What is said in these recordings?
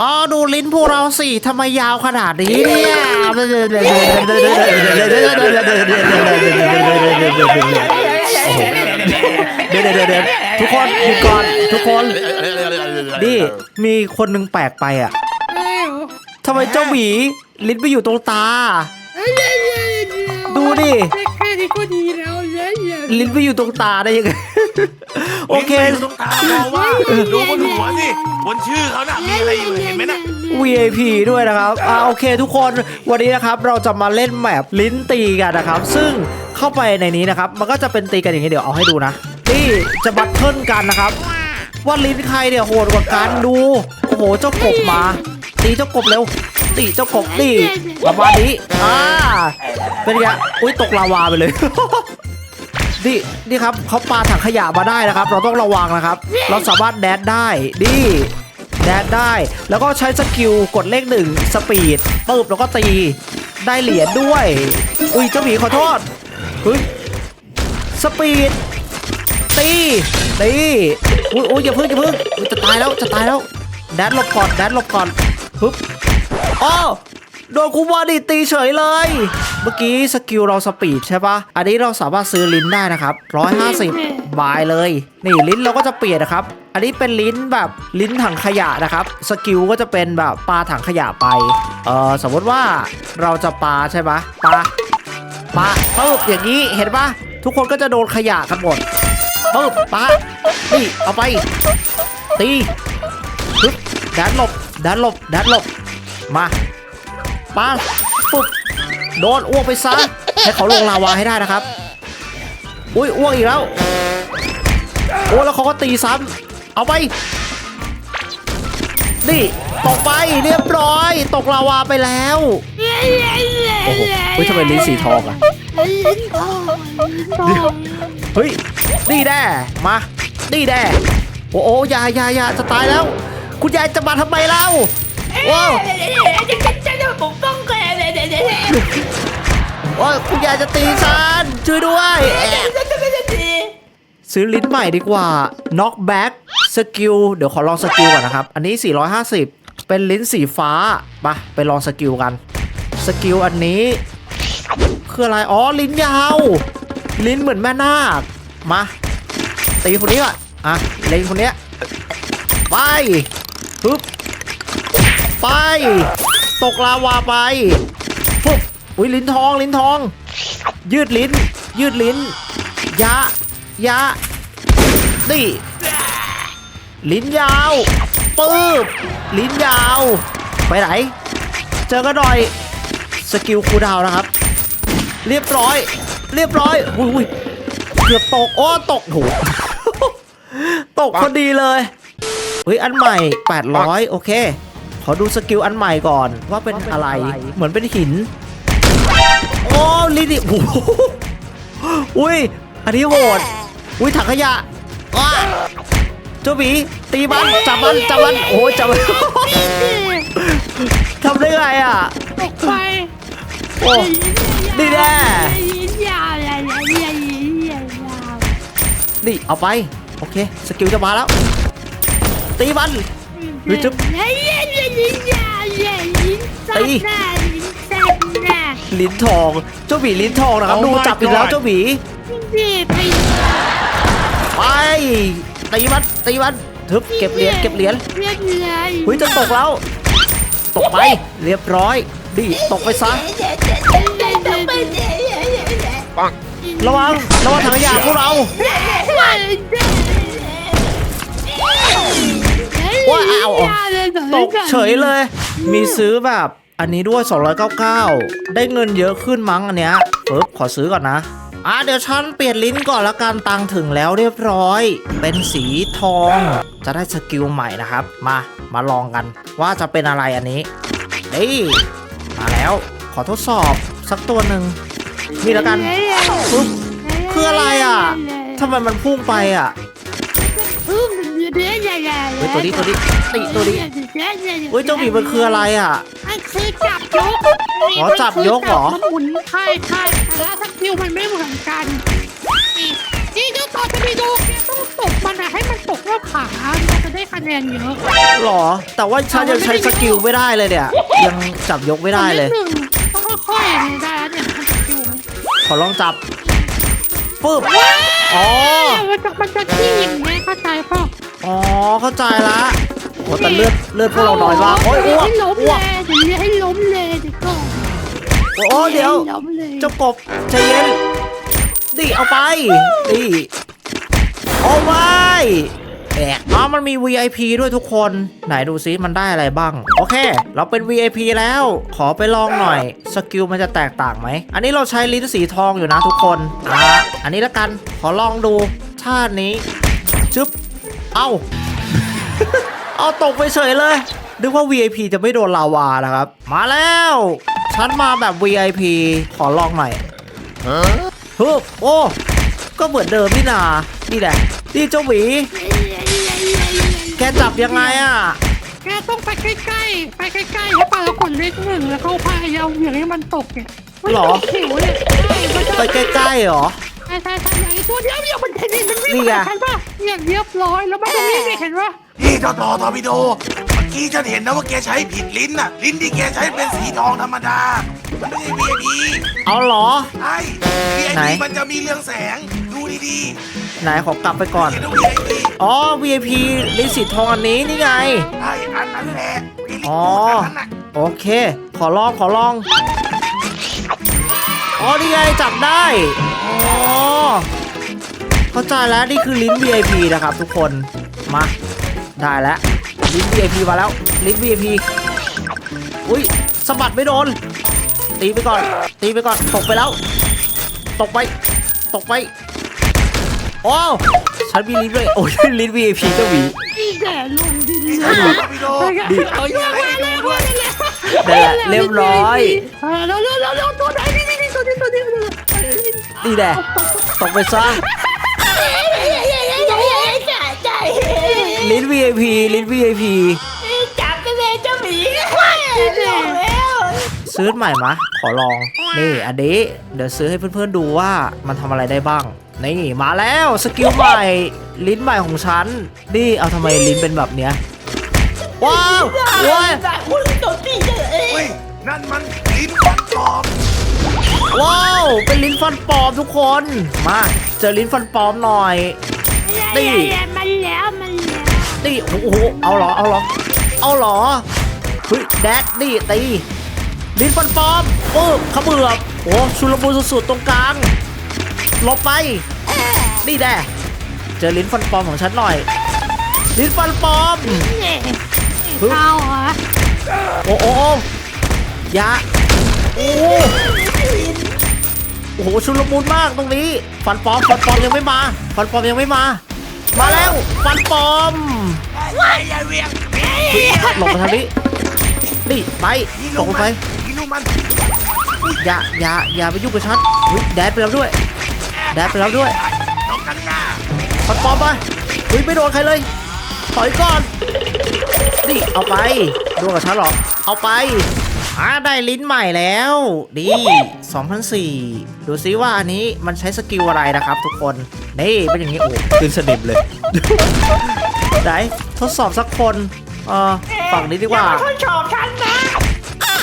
อ๋อดูลิ้นพวกเราสิทำไมยาวขนาดนี้เนี่ยเดี๋ยวเดี๋ยวเดี๋ยวเดี๋ยวทุกคนหยุดก่อนทุกคนนี่มีคนหนึงแปลกไปอะทำไมเจ้าหมีลิ้นไปอยู่ตรงตา ดูดิแค่นี้ก็ดีแล้วเนี่ยเนี่ยลิ้นไปอยู่ตรงตาได้ยังไง โอเคลิ้นไปยู่ตรงตามองว่าดูบนหัวสิบนชื่อเขาน่ะมีอะไรอยู่เห็นไหมน่ะ VIP ด้วยนะครับอ่าโอเคทุกคนวันนี้นะครับเราจะมาเล่นแมปลิ้นตีกันนะครับ ซึ่งเข้าไปในนี้นะครับ มันก็จะเป็นตีกันอย่างนี้เดี๋ยวเอาให้ดูนะนี่จะบัตเทิลกันนะครับ ว่าลิ้นใครเนี่ยโหดกว่ากันดูโอ้โหเจ้ากบมา ตีเจ้ากบเร็วตีเจ้ากบนี่ประมาณนี้อ่าเป็นไงอุ้ยตกลาวาไปเลย นี่นี่ครับเขาปาถังขยะมาได้นะครับ เราต้องระวังนะครับ เราสามารถแดดได้นี่แดดได้ แล้วก็ใช้สกิลกดเลขหนึ่งสปีดปึ๊บแล้วก็ตีได้เหรียญด้วย อุ้ยเจ้าหมีขอโทษเฮ้ยสปีดตีตีอุ้ยอุ้ยอย่าเพิ่งอย่าเพิ่งอุ๊ยจะตายแล้วจะตายแล้วแดดหลบก่อนแดดหลบก่อนฮึบอ้อ โดนคูบอดีตีเฉยเลย เมื่อกี้สกิลเราสปีดใช่ปะอันนี้เราสามารถซื้อลิ้นได้นะครับ150บายเลย นี่ลิ้นเราก็จะเปลี่ยนนะครับ อันนี้เป็นลิ้นแบบลิ้นถังขยะนะครับ สกิลก็จะเป็นแบบปลาถังขยะไป เออสมมติว่าเราจะปลาใช่ปะปลาปลาปึ๊บอย่างนี้เห็นปะทุกคนก็จะโดนขยะกันหมดปึ๊บปลานี่เอาไป ตีปึ๊บดันหลบดันหลบดันหลบมา ปาปุ๊บโดนอ้วกไปซะให้เขาลงลาวาให้ได้นะครับ อุ้ยอ้วกอีกแล้ว โอ้แล้วเขาก็ตีซ้ำเอาไป นี่ตกไปเรียบร้อย ตกลาวาไปแล้ว โอ้โหเฮ้ยทำไมลิ้นสีทองอะเฮ้ยนี่แด่มานี่แด่โอ้โหยายายาจะตายแล้ว คุณยายจะมาทำไมเล่าว้าวจ ปกป้องแกเลยเดี๋ยวเดี๋ยวเดี๋ยวโอ้ยคุณยายจะตีฉันช่วยด้วยแอะจะจะจะจะซื้อลิ้นใหม่ดีกว่า knock back skill เดี๋ยวขอลองสกิลก่อนนะครับ อันนี้ 450 เป็นลิ้นสีฟ้าปะไปลองสกิลกัน สกิลอันนี้คืออะไร อ๋อ ลิ้นยาว ลิ้นเหมือนแม่นาค มา ตีคนนี้ก่อนอะเล็งคนเนี้ยไปปึ๊บไป ตกลาวาไปปุ๊บอุ้ยลิ้นทองลิ้นทอง ยืดลิ้น ยืดลิ้น ยะ ยะนี่ลิ้นยาวปื๊บลิ้นยาว ไปไหน เจอกันหน่อย สกิลคูดาวนะครับ เรียบร้อย เรียบร้อยอุ้ยอุ้ยเกือบตก โอ้ ตกโหตกพอดีเลยเฮ้ย อันใหม่ 800 โอเค ขอดูสกิลอันใหม่ก่อนว่าเป็นอะไร เหมือนเป็นหิน โอ้ลิดิโอ้โหอุ้ย อันนี้โหด อุ้ยถังขยะว้าเจ้าหมีตีมันจับมันจับมันโอ้ยจับมันทำได้ไงอะตกไปโอ้นี่แน่ลิ้นยาวใหญ่ใหญ่ใหญ่ใหญ่ยาวนี่เอาไป โอเค สกิลจะมาแล้ว ตีมัน เฮ้ยจุ๊บใหญ่ใหญ่ใหญ่ลิ้นทอง เจ้าหมีลิ้นทองนะครับ ดูจับอีกแล้วเจ้าหมีไปตีมันตีมันทึบเก็บเหรียญเก็บเหรียญเรียกเหรียญเฮ้ยจะตกแล้วตกไปเรียบร้อยดิตกไปซะปังระวังระวังถังขยะพวกเรา ว่าเอาตกเฉยเลย มีซื้อแบบอันนี้ด้วย 299 ได้เงินเยอะขึ้นมั้งอันเนี้ยปึ๊บขอซื้อก่อนนะอะเดี๋ยวฉันเปลี่ยนลิ้นก่อนละกันตังถึงแล้วเรียบร้อย เป็นสีทอง จะได้สกิลใหม่นะครับ มา มาลองกัน ว่าจะเป็นอะไรอันนี้นี่มาแล้วขอทดสอบสักตัวหนึ่งนี่แล้วกันปึ๊บคืออะไรอะทำไมมันพุ่งไปอะ ฮ้ยตัวนี้ตัวนี้ติตัวนี้เฮ้ยเจ้าหมีมันคืออะไรอะมันคือจับยกอ๋อจับยกเหรอมันหมุนใช่ใช่แต่ละสกิลมันไม่เหมือนกันนี่นี่ทุกตอนจะไปดูแกต้องตกมันอะให้มันตกรอบขามันจะได้คะแนนเยอะหรอ แต่ว่าฉันยังใช้สกิลไม่ได้เลยเนี่ย ยังจับยกไม่ได้เลยนิดหนึ่งต้องค่อยๆเนี่ยได้แล้วเนี่ยมันจะอยู่ขอลองจับฟึบอ๋อมันจะมันจะที่อย่างเงี้ยเข้าใจป่ะ อ๋อเข้าใจละโอ้แต่เลือดเลือดพวกเราน้อยมากโอ้ยอ้วกให้ล้มอ้เลวกยเดี๋ยวนี้ให้ล้มเลยเดี๋ยวก่อนโอ้เดี๋ยวให้ล้มเลยเจ้ากบใจเย็นดิเอาไปดิโอ้ไม่แอกอ๋อมันมี VIP ด้วยทุกคน ไหนดูซิมันได้อะไรบ้าง โอเค เราเป็น VIP แล้ว ขอไปลองหน่อย สกิลมันจะแตกต่างไหม อันนี้เราใช้ลิ้นสีทองอยู่นะทุกคนอะอันนี้ละกัน ขอลองดูท่านี้ ชึบ เอ้า เอาตกไปเฉยเลย นึกว่า VIP จะไม่โดนลาวานะครับ มาแล้ว ฉันมาแบบ VIP ขอลองหน่อยฮึบโอ้ ก็เหมือนเดิมนี่นา นี่แหละ นี่เจ้าหวีแกจับยังไงอะ แกต้องไปใกล้ๆ ไปใกล้ๆแล้วปาแล้วกดเลขหนึ่งแล้วเข้าพายเอาอย่างให้มันตกเนี่ยมันหรอ ตกผิวเนี่ยใช่มันจะไปใกล้ๆเหรอ ใช่ใช่ใช่อย่างไอ้ตัวเดียวเนี่ยมันเห็นดิมันวิ่งนี่ไง มาฉันป่ะอย่างเรียบร้อยแล้วมันก็วิ่งเนี่ยเห็นป่ะนี่เจ้าต่อทอร์ปิโดเมื่อกี้ฉันเห็นนะว่าแกใช้ผิดลิ้นน่ะ ลิ้นที่แกใช้เป็นสีทองธรรมดามันไม่ใช่ VIP เอาเหรอใช่ไหน VIP มันจะมีเรืองแสง ดูดีไหนขอกลับไปก่อน ๆเห็นว่า VIP อ๋อ VIP ลิ้นสีทองอันนี้นี่ไงใช่อันนั้นแหละวิลลี่อ๋อกูดอันนั้นน่ะโอเค ขอลองขอลอง อ๋อ นี่ไงจับได้ อ๋อเข้าใจแล้วนี่คือลิ้น VIP นะครับทุกคน มา ได้แล้ว ลิ้น VIP มาแล้ว ลิ้น VIP อุ้ยสะบัดไม่โดน ตีไปก่อน ตีไปก่อน ตกไปแล้ว ตกไป ตกไป โอ้วฉันมีลิ้นด้วย โอ้ยลิ้น VIP เจ้าหวีนี่แกลงดินนี่เลเจ้ายต่อทอร์ปิโดดิเอาอย่างให้ดูด้วยนั่นแหละเรียบร้อยเออแล้วแล้วแล้วแล้วตัวไหนนี่นี่นี่ตัวนี้ตัวนี้ตัวนี้ นี่แหละตกไปซะลิ้น VIP ลิ้น VIP จับไปเลยเจ้าหมีซื้อใหม่มะ ขอลอง นี่อันนี้เดี๋ยวซื้อให้เพื่อนๆดูว่ามันทำอะไรได้บ้าง นี่มาแล้วสกิลใหม่ ลิ้นใหม่ของฉัน นี่เอาทำไมลิ้นเป็นแบบเนี้ย ว้าวว้าวเฮ้ยนั่นมันลิ้นฟันปลอม ว้าว เป็นลิ้นฟันปลอมทุกคน มา เจอลิ้นฟันปลอมหน่อยมันแล้วมันแล้วนี่โอ้โหเอาเหรอเอาเหรอเอาเหรอเฮ้ยแดดนี่ตีลิ้นฟันปลอมปึ๊บขมือบโอ้ชุลมุนสุดๆตรงกลางหลบไปนี่แน่เจอลิ้นฟันปลอมของฉันหน่อย ลิ้นฟันปลอมเนี่ยเอาเหรอโอ้โอ้โอ้อยา โอ้โอ้โหชุลมุนมากตรงนี้ ฟันปลอมฟันปลอมยังไม่มา ฟันปลอมยังไม่มา มาแล้วฟันปลอมว้ายอย่าเวียงหลบมาทางนี้นี่ไปตลูกลงไปอย่าอย่าอย่าไปยุ่งกับฉันแดดไปแล้วด้วยแดดไปแล้วด้วยน้องกันปอมไปเฮ้ยไม่โดนใครเลยถอยก่อนนี่เอาไปโดนกับฉันหรอเอาไป อ่าได้ลิ้นใหม่แล้วดี2004 ดูซิว่าอันนี้มันใช้สกิลอะไรนะครับทุกคน นี่เป็นอย่างนี้ โอ้ขึ้นสนิมเลยไหนทดสอบสักคน เออฝั่งนี้ดีกว่าทดสอบฉันนะ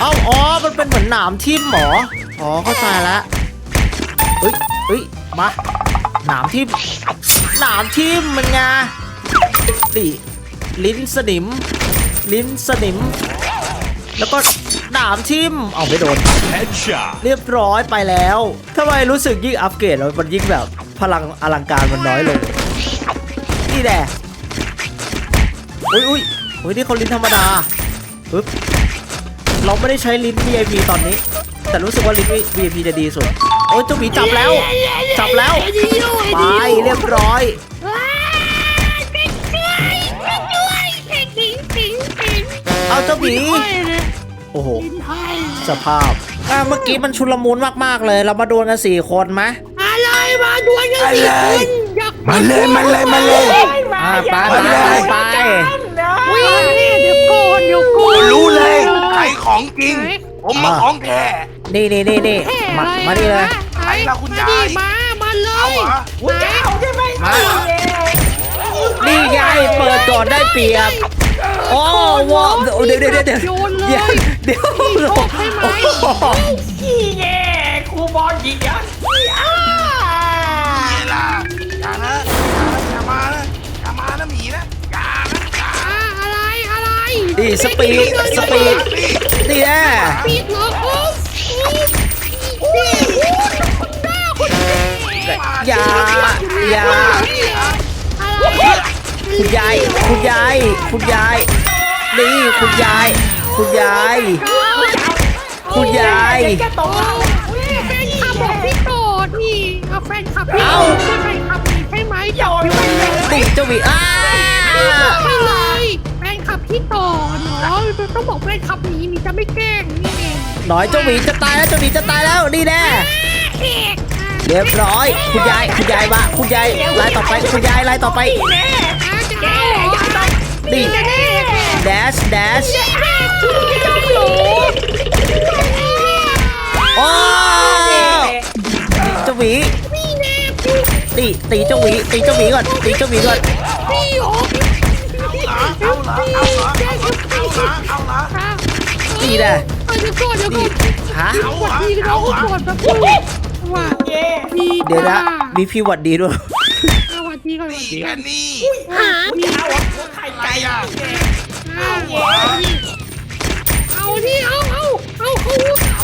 เอ้าอ๋อ มันเป็นเหมือนหนามทิ่มหมออ๋อเข้าใจแล้วเฮ้ยเฮ้ยมาหนามทิ่มหนามทิ่มมันไงนี่ลิ้นสนิม ลิ้นสนิม แล้วก็ หนามทิ่มเอาไม่โดน Headshot เรียบร้อยไปแล้วทำไมรู้สึกยิ่งอัปเกรดแล้วมันยิ่งแบบพลังอลังการมันน้อยลง นี่แหละอุ้ยอุ้ยอุ้ยนี่เขาลิ้นธรรมดาปึ๊บเราไม่ได้ใช้ลิ้น VIP ตอนนี้ แต่รู้สึกว่าลิ้น VIP จะดีสุด โอ้ยเจ้าหมีจับแล้ว จับแล้ว ไปเรียบร้อย เอาเจ้าหมีโอ้โหสภาพอะเมื่อกี้มันชุลมุนมากๆเลย เรามาดวลกันสี่คนไหมอะไรมาดวลกันสิคุณอยากมาเลยมาเลยมาเลย อ่าไปไปไปไปวิ่งนี่เดี๋ยวก่อนเดี๋ยวก่อนรู้เลยใครของจริง ผมมาของแท้ นี่นี่นี่นี่แค่มาอะไรมานี่เลยใครล่ะคุณยาย มา มาเลเอายเหรอไหนมา นี่ไงเปิดก่อนได้เปรียบโอ้วอเดี๋ยวเดี๋ยวเดี๋ยวเดี๋ยวโยนเลเดี๋ยวยเดี๋ยวพี่ชอบใช่ไหมโอ้โหขี้แย่ครูบอลยิงอะขี้อ้าเวลาอย่านะอย่ามานะอย่ามานะหมีนะอย่านะอย่าอ่าอะไรอะไรนี่สปีดสปีดนี่แน่ปีดเหรอ คุณยาย คุณยาย คุณยาย นี่ คุณยาย คุณยาย คุณยาย แกตกแฟนคลับบอกพี่โตดนี่เอาแฟนคลับพี่เอ้าโตดแฟนคลับนี่ใช่ไหมจับพี่ไปเลยนี่เจ้าหวีอ้าไปเลยแฟนคลับพี่โตดเนาะต้องบอกแฟนคลับนี้มีจะไม่แกล้งนี่เองหน่อยเจ้าหวีจะตายแล้วเจ้าหวีจะตายแล้วนี่แน่เอกเรียบร้อย คุณยาย คุณยายมาคุณยายไล่ต่อไป คุณยายไล่ต่อไป แน่ นี่แดชแดชโอ้เจ้าหวีตีตีเจ้าวีตีเจ้าวีก่อนตีเจ้าวีก่อนตีได้ฮะเดี๋ยวนะมีพี่หวัดดีด้วย สวัสดีก่อนสวัสนี่ดีกันนี่หาเอาไข่ไก่ไก่อะเอาดิเอาเอาเอาเขา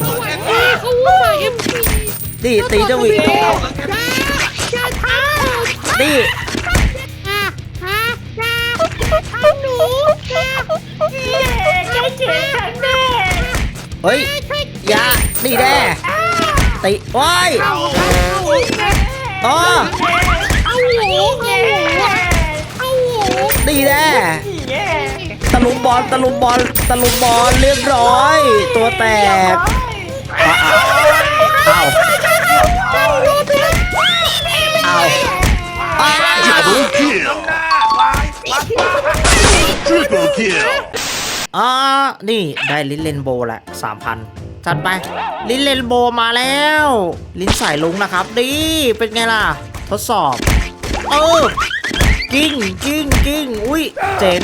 สวัสดีเขาว่าเอ็มซีนี่ตีเจ้าหวีอย่าอย่าทำนี่อะอะอย่าทำหนูอย่าเย่แกเจ๋งฉันแน่เฮ้ยอยานี่แน่ตีโอ้ยเอ ลุมบอลตะลุมบอลตะลุมบอลเรียบร้อย ตัวแตกอ้าวอ้าวอ้าวอ้าว Double kill! หน้าวายวาย Triple kill! อ่านี่ได้ลิ้นเลนโบว์ละสามพันจัดไป ลิ้นเลนโบว์มาแล้ว ลิ้นสายลุงนะครับดีเป็นไงล่ะ ทดสอบ เออกิ้งกิ้งกิ้งอุ้ยเจ๋ง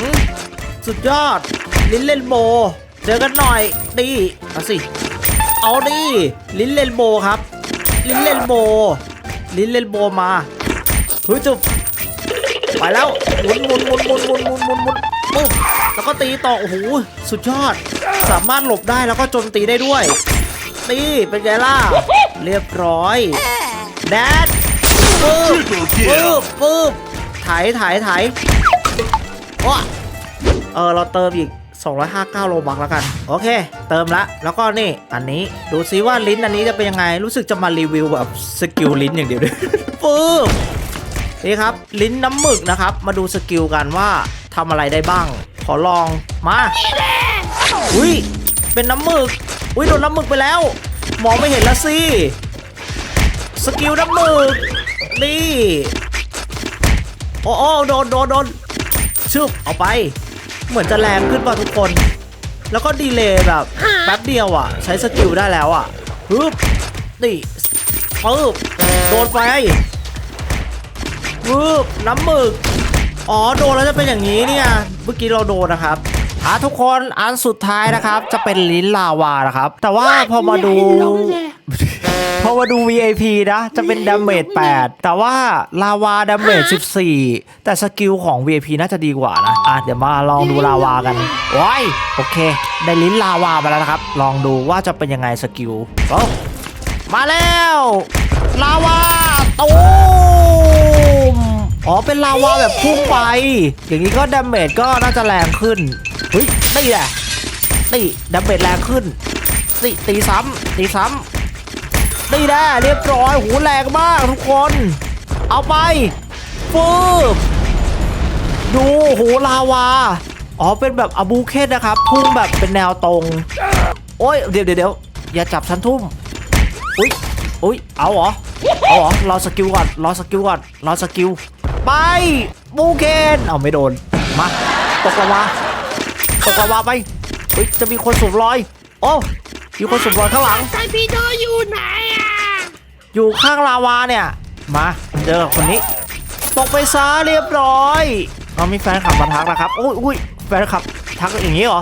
สุดยอด ลินเลนโบ เจอกันหน่อยดีเอาสิ เอาดิลิ้นเลนโบครับ ลินเลนโบ ลินเลนโบมาเฮ้ยจุบไปแล้วหมุนหมุนหมุนหมุนหมุนหมุนหมุนหมุนปุ๊บแล้วก็ตีต่อโอ้โหสุดยอด สามารถหลบได้แล้วก็โจมตีได้ด้วยนี่เป็นไงล่ะ เรียบร้อยแดดปึ๊บ Triple ปึ๊บ kill! ปึ๊บไถไถไถว้า เออเราเติมอีก 259 โลบักแล้วกัน โอเค เติมละ แล้วก็นี่ อันนี้ดูซิว่าลิ้นอันนี้จะเป็นยังไง รู้สึกจะมารีวิวแบบสกิลลิ้นอย่างเดียวด้วยปึ๊บนี่ครับ ลิ้นน้ำหมึกนะครับ มาดูสกิลกันว่าทำอะไรได้บ้าง ขอลองมาอุ้ยเป็นน้ำหมึกอุ้ยโดนน้ำหมึกไปแล้ว มองไม่เห็นแล้วสิสกิลน้ำหมึกนี่โอ้โอ้โดนโดนโดนชึบเอาไป เหมือนจะแรงขึ้นป่ะทุกคน แล้วก็ดีเลย์แบบแป๊บเดียวอะ ใช้สกิลได้แล้วอะฮึบนี่ปึ๊บโดนไปฮึบน้ำหมึก อ๋อ โดนแล้วจะเป็นอย่างนี้เนี่ย เมื่อกี้เราโดนนะครับอะทุกคนอันสุดท้ายนะครับ จะเป็นลิ้นลาวานะครับ แต่ว่าพอมาดู พอมาดู VIP นะ จะเป็นดาเมจ8 แต่ว่าลาวาดาเมจ14 แต่สกิลของ VIP น่าจะดีกว่านะ อะ เดี๋ยวมาลองดูลาวากันว้ายโอเค ได้ลิ้นลาวามาแล้วนะครับ ลองดูว่าจะเป็นยังไงสกิลโอ้มาแล้ว ลาวาตูมอ๋อ เป็นลาวาแบบพุ่งไป อย่างนี้ก็ดาเมจก็น่าจะแรงขึ้นเฮ้ยนี่แหละนี่ดาเมจแรงขึ้นนี่ตีซ้ำตีซ้ำ นี่แน่เรียบร้อยหูแรงมากทุกคน เอาไปฟืบดูหูลาวา อ๋อเป็นแบบอบูเคนนะครับพุ่งแบบเป็นแนวตรง โอ้ยเดี๋ยวเดี๋ยวเดี๋ยวอย่าจับฉันทุ่มอุ้ยอุ้ยเอาเหรอเอาเหรอรอสกิลก่อนรอสกิลก่อนรอสกิลไปบูเคนเอาไม่โดนมาตกละวาตกละวาไปอุ้ยจะมีคนสูบรอย โอ้มีคนสูบรอยข้างหลังไซพีโดอยู่ไหนอะอยู่ข้างลาวาเนี่ย มาเจอกับคนนี้ ตกไปซะเรียบร้อยเอามีแฟนขับมาทักนะครับโอ้ยอุ้ยแฟนขับทักอย่างนี้เหรอ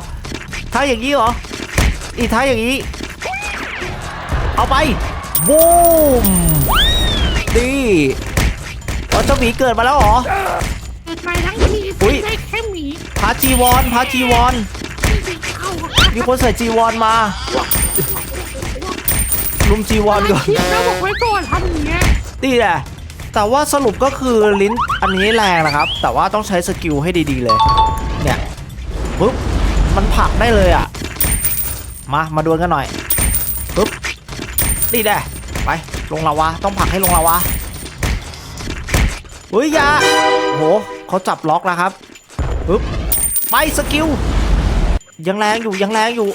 ทักอย่างนี้เหรออีทักอย่างนี้ เอาไปบูมดีอ๋อเจ้าหมีเกิดมาแล้วเหรอ เกิดมาทั้งทีอุ๊ยได้แค่หมีพาจีวอนพาจีวอนที่สิเข้า มีคนใส่จีวอนมาลุมจีวอนก่อนคิดแล้วบอกไว้ก่อนทำอย่างเงี้ยนี่แหละแต่ว่าสรุปก็คือลิ้นอันนี้แรงนะครับ แต่ว่าต้องใช้สกิลให้ดีๆเลย เนี่ยปุ๊บมันผลักได้เลยอะ มา มาดวลกันหน่อยปุ๊บนี่แหละไป ลงลาวาต้องผลักให้ลงลาวาเฮ้ยอยาโหเขาจับล็อกแล้วครับปุ๊บไปสกิล ยังแรงอยู่ยังแรงอยู่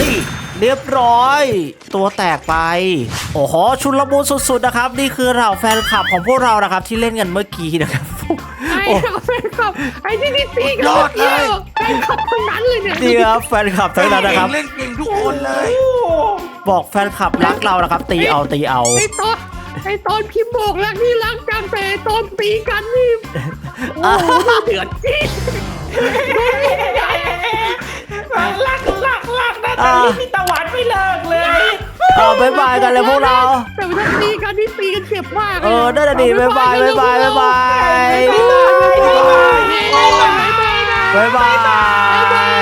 นี่เรียบร้อย ตัวแตกไป โอ้โหชุนละมุนสุดๆนะครับ นี่คือเราแฟนคลับของพวกเรานะครับ ที่เล่นกันเมื่อกี้นะครับไอ้โอ้แฟนคลับไอ้ที่นี่ตีกันยอดเลยแฟนคลับทั้งนั้นเลยเนี่ยนี่ครับแฟนคลับทั้งนั้นนะครับเล่นเก่งทุกคนเลย บอกแฟนคลับรักเรานะครับ ตีเอาตีเอาไอ้ตอนไอ้ตอนพิมพ์บอกรักนี่รักจังแต่ไอ้ตอนตีกันนี่โอ้โหเดือดจริ งรักรักรักนะแต่ลิ้นนี่ตะหวานไม่เลิกเลย เอาบายบายกันเลยพวกเรา แต่เวลาตีกันนี่ตีกันเจ็บมากเลยเออนั่นน่ะดิบ๊ายบายบ๊ายบายบ๊ายบายบ๊ายบายบ๊ายบายบ๊ายบายบายบาย